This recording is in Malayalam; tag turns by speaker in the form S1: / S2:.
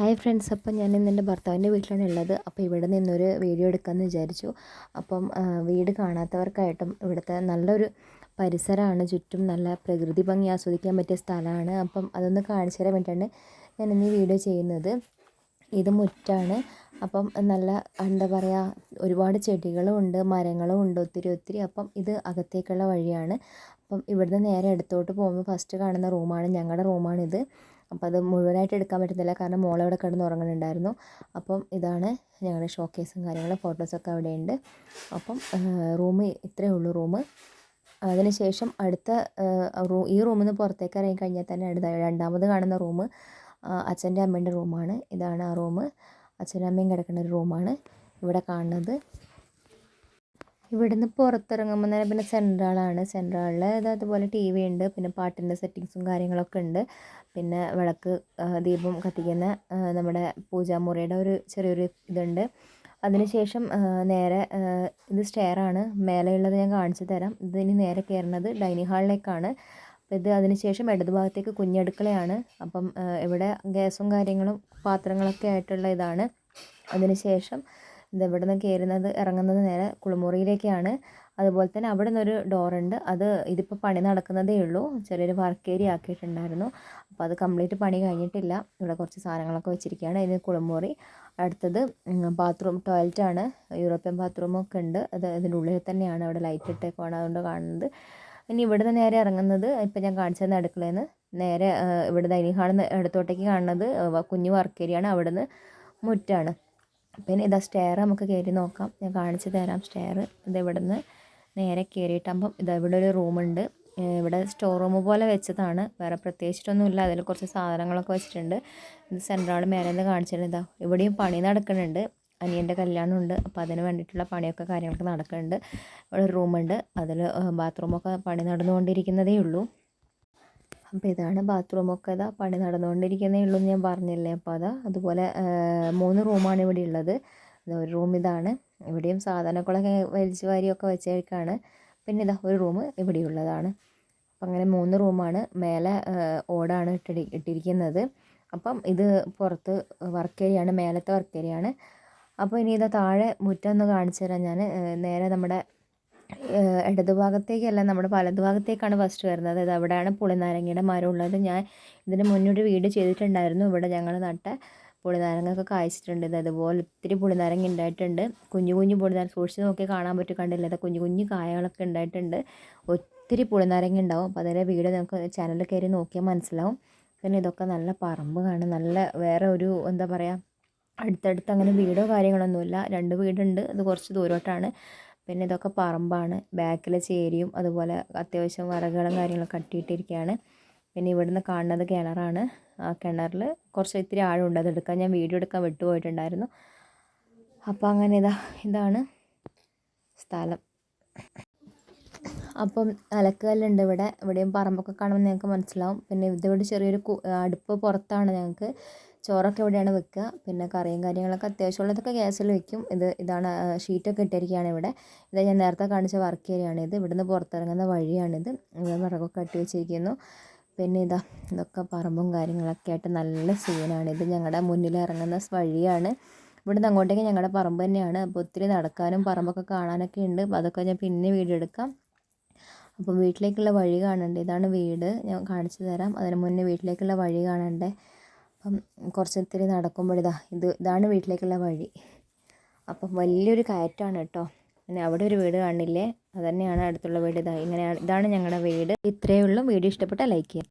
S1: ഹായ് ഫ്രണ്ട്സ് അപ്പം ഞാൻ ഇന്ന് എന്റെ ഭർത്താവിന്റെ വീട്ടിലാണ് ഉള്ളത്. അപ്പോൾ ഇവിടെ നിന്നൊരു വീഡിയോ എടുക്കാമെന്ന് വിചാരിച്ചു. അപ്പം വീട് കാണാത്തവർക്കായിട്ടും ഇവിടുത്തെ നല്ലൊരു പരിസരമാണ്. ചുറ്റും നല്ല പ്രകൃതി ഭംഗി ആസ്വദിക്കാൻ പറ്റിയ സ്ഥലമാണ്. അപ്പം അതൊന്ന് കാണിച്ചു തരാൻ വേണ്ടിയിട്ടാണ് ഞാൻ ഇന്ന് ഈ വീഡിയോ ചെയ്യുന്നത്. ഇത് മുറ്റാണ്. അപ്പം നല്ല എന്താ പറയുക ഒരുപാട് ചെടികളും ഉണ്ട് മരങ്ങളും ഉണ്ട് ഒത്തിരി ഒത്തിരി. അപ്പം ഇത് അകത്തേക്കുള്ള വഴിയാണ്. അപ്പം ഇവിടുന്ന് നേരെ എടുത്തോട്ട് പോകുമ്പോൾ ഫസ്റ്റ് കാണുന്ന റൂമാണ് ഞങ്ങളുടെ റൂമാണിത് അപ്പം അത് മുഴുവനായിട്ട് എടുക്കാൻ പറ്റുന്നില്ല. കാരണം മോൾ അവിടെ കിടന്ന് ഉറങ്ങുന്നുണ്ടായിരുന്നു അപ്പം ഇതാണ് ഞങ്ങളുടെ ഷോക്കേസും കാര്യങ്ങളും. ഫോട്ടോസൊക്കെ അവിടെയുണ്ട്. അപ്പം റൂം ഇത്രയേ ഉള്ളൂ റൂം അതിനുശേഷം അടുത്ത റൂ ഈ റൂമിൽ നിന്ന് പുറത്തേക്ക് ഇറങ്ങി കഴിഞ്ഞാൽ തന്നെ അടുത്ത രണ്ടാമത് കാണുന്ന റൂം അച്ഛന്റെ അമ്മേന്റെ റൂമാണ്. ഇതാണ് ആ റൂം അച്ഛനും അമ്മയും കിടക്കുന്ന ഒരു റൂമാണ്. ഇവിടെ കാണുന്നത്. ഇവിടുന്ന് പുറത്തിറങ്ങുമ്പോൾ തന്നെ പിന്നെ സെൻട്രൽ ഹാളിൽ ഇത് അതുപോലെ ടി വി ഉണ്ട്. പിന്നെ പാട്ടിന്റെ സെറ്റിങ്സും കാര്യങ്ങളൊക്കെ ഉണ്ട്. പിന്നെ വിളക്ക് ദീപം കത്തിക്കുന്ന നമ്മുടെ പൂജാമുറിയുടെ ഒരു ചെറിയൊരു ഇതുണ്ട്. അതിനുശേഷം നേരെ ഇത് സ്റ്റെയറാണ് മേലെയുള്ളത് ഞാൻ കാണിച്ചു തരാം. ഇത് ഇനി നേരെ കയറുന്നത് ഡൈനിങ് ഹാളിലേക്കാണ് അപ്പോൾ ഇത് അതിനുശേഷം ഇടതുഭാഗത്തേക്ക് കുഞ്ഞടുക്കളയാണ്. അപ്പം ഇവിടെ ഗ്യാസും കാര്യങ്ങളും പാത്രങ്ങളൊക്കെ ആയിട്ടുള്ള ഇതാണ്. അതിനുശേഷം ഇത് ഇവിടെ നിന്ന് കയറുന്നത് ഇറങ്ങുന്നത് നേരെ കുളിമുറിയിലേക്കാണ്. അതുപോലെ തന്നെ അവിടെ നിന്നൊരു ഡോറുണ്ട് അത് ഇതിപ്പോൾ പണി നടക്കുന്നതേ ഉള്ളൂ. ചെറിയൊരു വർക്ക് ഏരിയ ആക്കിയിട്ടുണ്ടായിരുന്നു. അപ്പോൾ അത് കംപ്ലീറ്റ് പണി കഴിഞ്ഞിട്ടില്ല. ഇവിടെ കുറച്ച് സാധനങ്ങളൊക്കെ വെച്ചിരിക്കുകയാണ്. ഇതിന് കുളിമുറി. അടുത്തത് ബാത്റൂം ടോയ്ലറ്റാണ് യൂറോപ്യൻ ബാത്റൂമൊക്കെ ഉണ്ട്. അത് ഇതിന്റെ ഉള്ളിൽ തന്നെയാണ് അവിടെ ലൈറ്റ് ഇട്ടേക്കാണ് അതുകൊണ്ട് കാണുന്നത്. ഇനി ഇവിടുന്ന് നേരെ ഇറങ്ങുന്നത് ഇപ്പം ഞാൻ കാണിച്ചു തന്ന അടുക്കളയിൽ നേരെ ഇവിടെ ഡൈനിങ് ഹാളിൽ നിന്ന് ഇടത്തോട്ടേക്ക് കാണുന്നത് കുഞ്ഞു വർക്ക് ഏരിയയാണ് അവിടുന്ന് മുറ്റാണ്. പിന്നെ ഇതാ സ്റ്റെയർ നമുക്ക് കയറി നോക്കാം. ഞാൻ കാണിച്ചു തരാം സ്റ്റെയർ ഇത് നിന്ന് നേരെ കയറിയിട്ടാകുമ്പം ഇതാ ഇവിടെ ഒരു റൂമുണ്ട് ഇവിടെ സ്റ്റോർ റൂം പോലെ വെച്ചതാണ്. വേറെ പ്രത്യേകിച്ചിട്ടൊന്നുമില്ല. അതിൽ കുറച്ച് സാധനങ്ങളൊക്കെ വെച്ചിട്ടുണ്ട്. ഇത് സെൻട്രാൾ മേലെ കാണിച്ചിട്ടുണ്ട്. ഇതാ ഇവിടെയും പണി നടക്കുന്നുണ്ട്. അനിയന്റെ കല്യാണമുണ്ട് അപ്പോൾ അതിന് വേണ്ടിയിട്ടുള്ള പണിയൊക്കെ കാര്യങ്ങളൊക്കെ നടക്കുന്നുണ്ട്. ഇവിടെ ഒരു റൂമുണ്ട് അതിൽ ബാത്റൂമൊക്കെ പണി നടന്നുകൊണ്ടിരിക്കുന്നതേ ഉള്ളൂ. അപ്പോൾ ഇതാണ് ബാത്റൂമൊക്കെ ഇതാ പണി നടന്നുകൊണ്ടിരിക്കുന്നേ ഉള്ളൂ ഞാൻ പറഞ്ഞില്ലേ? അപ്പോൾ അതാ അതുപോലെ മൂന്ന് റൂമാണ് ഇവിടെ ഉള്ളത്. ഒരു റൂം ഇതാണ്. ഇവിടെയും സാധനങ്ങളൊക്കെ വലിച്ചു വാരിയൊക്കെ വെച്ചേക്കാണ്. പിന്നെ ഇതാ ഒരു റൂം ഇവിടെ ഉള്ളതാണ്. അപ്പം അങ്ങനെ മൂന്ന് റൂമാണ് മേലെ ഓടാണ് ഇട്ടി ഇട്ടിരിക്കുന്നത്. അപ്പം ഇത് പുറത്ത് വർക്ക് ഏരിയയാണ് മേലത്തെ വർക്ക് ഏരിയയാണ് അപ്പോൾ ഇനി ഇതാ താഴെ മുറ്റം ഒന്ന് കാണിച്ചു തരാം ഞാൻ നേരെ നമ്മുടെ ഇടതുഭാഗത്തേക്കല്ല നമ്മുടെ വലതുഭാഗത്തേക്കാണ് ഫസ്റ്റ് വരുന്നത്. അതായത് അവിടെയാണ് പുളിനാരങ്ങയുടെ മരം ഉള്ളത്. ഞാൻ ഇതിന് മുന്നൊരു വീഡിയോ ചെയ്തിട്ടുണ്ടായിരുന്നു. ഇവിടെ ഞങ്ങൾ നട്ട പുളിനാരങ്ങ ഒക്കെ കായ്ച്ചിട്ടുണ്ട്. ഇത് അതുപോലെ ഒത്തിരി പുളിനാരങ്ങ ഉണ്ടായിട്ടുണ്ട്. കുഞ്ഞു കുഞ്ഞു പുളിനാരങ്ങ സൂക്ഷിച്ച് നോക്കി കാണാൻ പറ്റും. കണ്ടില്ല? അത് കുഞ്ഞു കുഞ്ഞു കായകളൊക്കെ ഉണ്ടായിട്ടുണ്ട്. ഒത്തിരി പുളിനാരങ്ങ ഉണ്ടാവും. അപ്പോൾ അതിന്റെ വീഡിയോ നമുക്ക് ചാനലിൽ കയറി നോക്കിയാൽ മനസ്സിലാവും. പിന്നെ ഇതൊക്കെ നല്ല പറമ്പ് കാണും. നല്ല വേറെ ഒരു എന്താ പറയുക അടുത്തടുത്ത് അങ്ങനെ വീടോ കാര്യങ്ങളൊന്നുമില്ല. രണ്ട് വീടുണ്ട്. അത് കുറച്ച് ദൂരോട്ടാണ്. പിന്നെ ഇതൊക്കെ പറമ്പാണ്. ബാക്കിൽ ചേരിയും അതുപോലെ അത്യാവശ്യം വരകളും കാര്യങ്ങളൊക്കെ കട്ടിയിട്ടിരിക്കുകയാണ് പിന്നെ ഇവിടുന്ന് കാണുന്നത് കിണറാണ്. ആ കിണറിൽ കുറച്ച് ഇത്തിരി ആഴമുണ്ട്. അതെടുക്കാൻ ഞാൻ വീഡിയോ എടുക്കാൻ വിട്ടുപോയിട്ടുണ്ടായിരുന്നു. അപ്പോൾ അങ്ങനെ ഇതാ ഇതാണ് സ്ഥലം. അപ്പം അലക്കുകല്ലുണ്ട് ഇവിടെ. ഇവിടെയും പറമ്പൊക്കെ കാണുമ്പോൾ ഞങ്ങൾക്ക് മനസ്സിലാവും. പിന്നെ ഇതിവിടെ ചെറിയൊരു അടുപ്പ് പുറത്താണ് ഞങ്ങൾക്ക്. ചോറൊക്കെ ഇവിടെയാണ് വെക്കുക? പിന്നെ കറിയും കാര്യങ്ങളൊക്കെ അത്യാവശ്യമുള്ളതൊക്കെ ഗ്യാസിൽ വെക്കും. ഇത് ഇതാണ് ഷീറ്റൊക്കെ ഇട്ടിരിക്കുകയാണ് ഇവിടെ. ഇത് ഞാൻ നേരത്തെ കാണിച്ച വർക്ക് ഏരിയയാണ് ഇത് ഇവിടുന്ന് പുറത്തിറങ്ങുന്ന വഴിയാണിത്. ഇവിടെ വിറകൊക്കെ കട്ടി വെച്ചിരിക്കുന്നു. പിന്നെ ഇതാ ഇതൊക്കെ പറമ്പും കാര്യങ്ങളൊക്കെ ആയിട്ട് നല്ല സീനാണ്. ഇത് ഞങ്ങളുടെ മുന്നിൽ ഇറങ്ങുന്ന വഴിയാണ്. ഇവിടുന്ന് അങ്ങോട്ടേക്ക് ഞങ്ങളുടെ പറമ്പ് തന്നെയാണ്. അപ്പോൾ ഒത്തിരി നടക്കാനും പറമ്പൊക്കെ കാണാനൊക്കെ ഉണ്ട്. അപ്പോൾ അതൊക്കെ ഞാൻ പിന്നെ വീഡിയോ എടുക്കാം. അപ്പോൾ വീട്ടിലേക്കുള്ള വഴി കാണണ്ടേ? ഇതാണ് വീട്. ഞാൻ കാണിച്ചു തരാം. അതിന് മുന്നേ വീട്ടിലേക്കുള്ള വഴി കാണണ്ടേ? അപ്പം കുറച്ച് ഇത്തിരി നടക്കുമ്പോഴിതാ ഇത് ഇതാണ് വീട്ടിലേക്കുള്ള വഴി. അപ്പം വലിയൊരു കയറ്റമാണ് കേട്ടോ. പിന്നെ അവിടെ ഒരു വീട് കാണില്ലേ? അത് തന്നെയാണ് അടുത്തുള്ള വീട്. ഇതാ ഇങ്ങനെയാണ് ഇതാണ് ഞങ്ങളുടെ വീട്. ഇത്രയേ ഉള്ളൂ. വീഡിയോ ഇഷ്ടപ്പെട്ടാൽ ലൈക്ക് ചെയ്യാം.